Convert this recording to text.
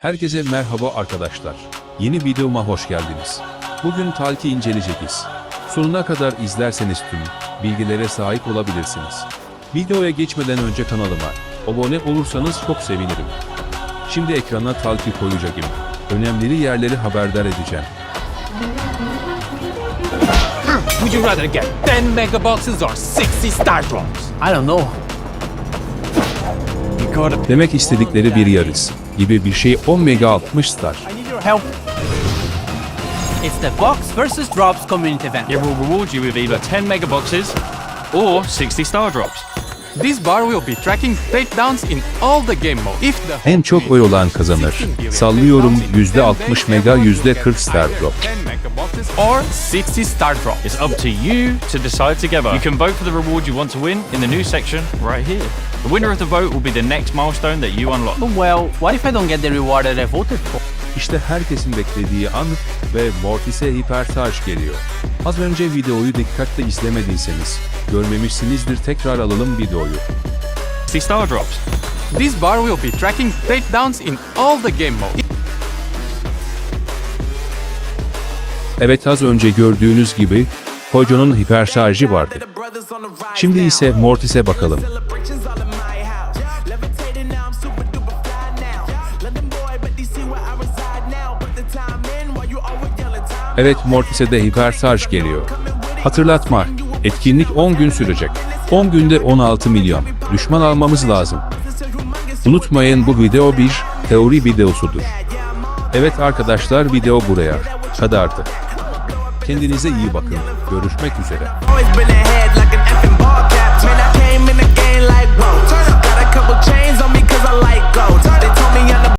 Herkese merhaba arkadaşlar. Yeni videoma hoş geldiniz. Bugün Talki inceleyeceğiz. Sonuna kadar izlerseniz tüm bilgilere sahip olabilirsiniz. Videoya geçmeden önce kanalıma abone olursanız çok sevinirim. Şimdi ekrana Talki koyacağım. Önemli yerleri haberdar edeceğim. Would you rather get 10 mega boxes or 60 star drops? I don't know. Demek istedikleri bir yarış gibi bir şey 10 mega 60 star. I need your help. It's the Box versus Drops community event. It will reward you with either 10 mega boxes or 60 star drops. This bar will be tracking takedowns in all the game mode. If the En çok oy olan kazanır. Sallıyorum %60 mega %40 star drop. 10 mega boxes or 60 star drops. It's up to you to decide together. You can vote for the reward you want to win in the new section right here. The winner of the vote will be the next milestone that you unlock. Well, what if I don't get the reward that I voted for? İşte herkesin beklediği an ve Mortis'e hipertaj geliyor. Az önce videoyu dikkatle izlemediyseniz, görmemişsinizdir tekrar alalım videoyu. 60 star drops. This bar will be tracking takedowns in all the game mode. Evet az önce gördüğünüz gibi, Hojo'nun hiperşarjı vardı. Şimdi ise Mortis'e bakalım. Evet Mortis'e de hiperşarj geliyor. Hatırlatma, etkinlik 10 gün sürecek. 10 günde 16 milyon düşman almamız lazım. Unutmayın bu video bir teori videosudur. Evet arkadaşlar video buraya kadardı. Kendinize iyi bakın. Görüşmek üzere.